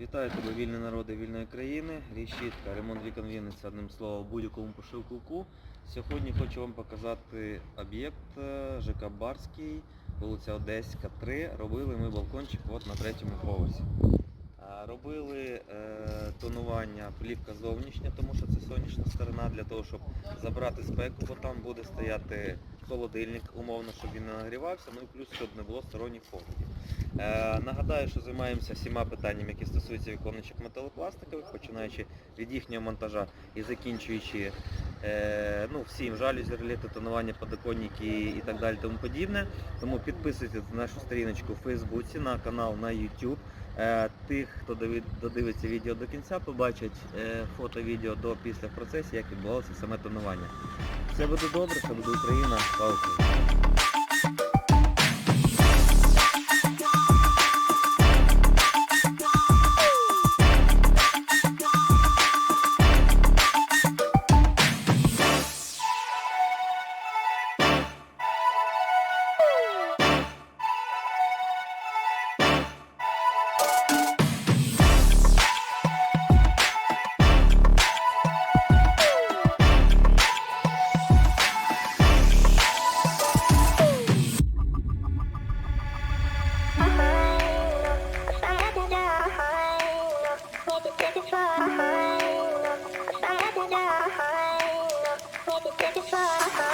Вітаю тебе, вільні народи вільної країни. Рішітка, ремонт вікон Вінниця, одним словом, будь-якому пошивку. Сьогодні хочу вам показати об'єкт е, ЖК Барський, вулиця Одеська, 3. Робили ми балкончик от на третьому поверсі. Робили е, тонування плівка зовнішня, тому що це сонячна сторона, для того, щоб забрати спеку, бо там буде стояти холодильник, умовно, щоб він не нагрівався, ну і плюс, щоб не було сторонніх поглядів. Е, нагадаю, що займаємося всіма питаннями, які стосуються віконечок металопластикових, починаючи від їхнього монтажа і закінчуючи е, ну, всім жалюзі, реліти, тонування, подоконники і так далі тому подібне. Тому підписуйтесь на нашу сторіночку в Фейсбуці, на канал на YouTube. Е, Тих, хто додивиться відео до кінця, побачать е, фото, відео до після в процесі, як відбувалося саме тонування. Все буде добре, все буде Україна, слава Україні! Beautiful.